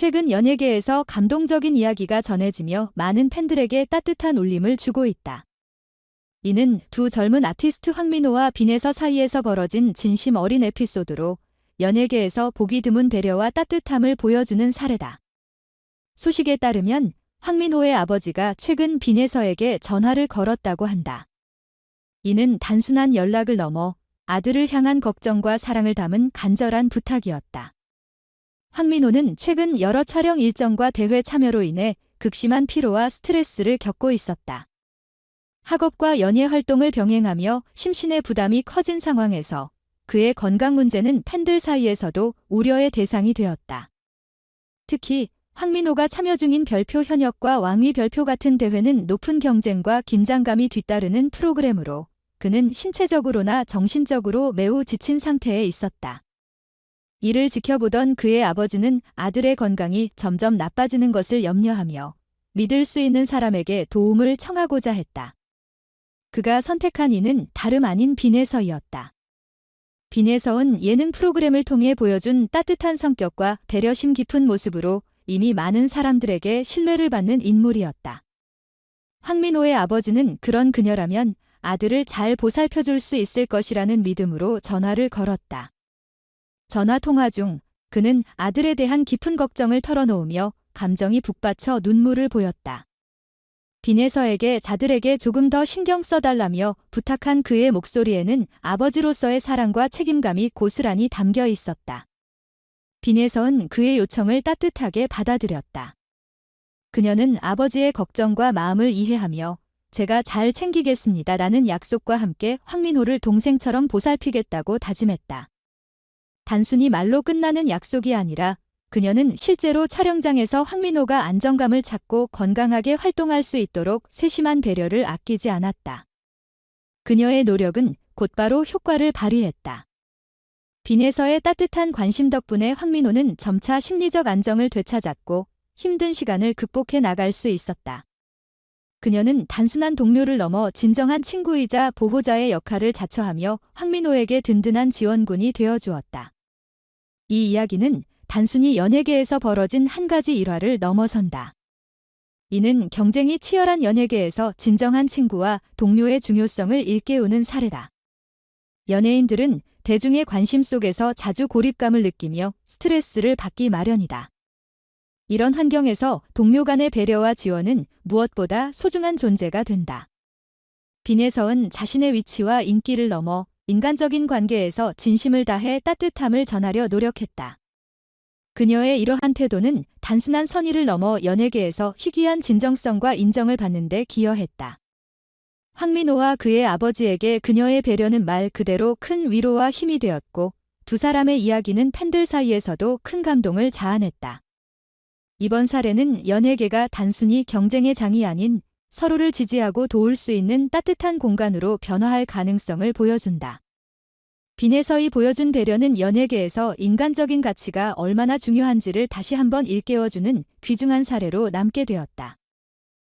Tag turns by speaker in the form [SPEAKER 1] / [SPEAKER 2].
[SPEAKER 1] 최근 연예계에서 감동적인 이야기가 전해지며 많은 팬들에게 따뜻한 울림을 주고 있다. 이는 두 젊은 아티스트 황민호와 빈에서 사이에서 벌어진 진심 어린 에피소드로 연예계에서 보기 드문 배려와 따뜻함을 보여주는 사례다. 소식에 따르면 황민호의 아버지가 최근 빈에서에게 전화를 걸었다고 한다. 이는 단순한 연락을 넘어 아들을 향한 걱정과 사랑을 담은 간절한 부탁이었다. 황민호는 최근 여러 촬영 일정과 대회 참여로 인해 극심한 피로와 스트레스를 겪고 있었다. 학업과 연예 활동을 병행하며 심신의 부담이 커진 상황에서 그의 건강 문제는 팬들 사이에서도 우려의 대상이 되었다. 특히 황민호가 참여 중인 별표 현역과 왕위 별표 같은 대회는 높은 경쟁과 긴장감이 뒤따르는 프로그램으로 그는 신체적으로나 정신적으로 매우 지친 상태에 있었다. 이를 지켜보던 그의 아버지는 아들의 건강이 점점 나빠지는 것을 염려하며 믿을 수 있는 사람에게 도움을 청하고자 했다. 그가 선택한 이는 다름 아닌 빈에서이었다. 빈에서은 예능 프로그램을 통해 보여준 따뜻한 성격과 배려심 깊은 모습으로 이미 많은 사람들에게 신뢰를 받는 인물이었다. 황민호의 아버지는 그런 그녀라면 아들을 잘 보살펴줄 수 있을 것이라는 믿음으로 전화를 걸었다. 전화 통화 중 그는 아들에 대한 깊은 걱정을 털어놓으며 감정이 북받쳐 눈물을 보였다. 빈에서에게 자들에게 조금 더 신경 써달라며 부탁한 그의 목소리에는 아버지로서의 사랑과 책임감이 고스란히 담겨 있었다. 빈에서는 그의 요청을 따뜻하게 받아들였다. 그녀는 아버지의 걱정과 마음을 이해하며 제가 잘 챙기겠습니다 라는 약속과 함께 황민호를 동생처럼 보살피겠다고 다짐했다. 단순히 말로 끝나는 약속이 아니라 그녀는 실제로 촬영장에서 황민호가 안정감을 찾고 건강하게 활동할 수 있도록 세심한 배려를 아끼지 않았다. 그녀의 노력은 곧바로 효과를 발휘했다. 빈에서의 따뜻한 관심 덕분에 황민호는 점차 심리적 안정을 되찾았고 힘든 시간을 극복해 나갈 수 있었다. 그녀는 단순한 동료를 넘어 진정한 친구이자 보호자의 역할을 자처하며 황민호에게 든든한 지원군이 되어 주었다. 이 이야기는 단순히 연예계에서 벌어진 한 가지 일화를 넘어선다. 이는 경쟁이 치열한 연예계에서 진정한 친구와 동료의 중요성을 일깨우는 사례다. 연예인들은 대중의 관심 속에서 자주 고립감을 느끼며 스트레스를 받기 마련이다. 이런 환경에서 동료 간의 배려와 지원은 무엇보다 소중한 존재가 된다. 빈에서은 자신의 위치와 인기를 넘어 인간적인 관계에서 진심을 다해 따뜻함을 전하려 노력했다. 그녀의 이러한 태도는 단순한 선의를 넘어 연예계에서 희귀한 진정성과 인정을 받는 데 기여했다. 황민호와 그의 아버지에게 그녀의 배려는 말 그대로 큰 위로와 힘이 되었고 두 사람의 이야기는 팬들 사이에서도 큰 감동을 자아냈다. 이번 사례는 연예계가 단순히 경쟁의 장이 아닌 서로를 지지하고 도울 수 있는 따뜻한 공간으로 변화할 가능성을 보여준다. 빈에서의 보여준 배려는 연예계에서 인간적인 가치가 얼마나 중요한지를 다시 한번 일깨워주는 귀중한 사례로 남게 되었다.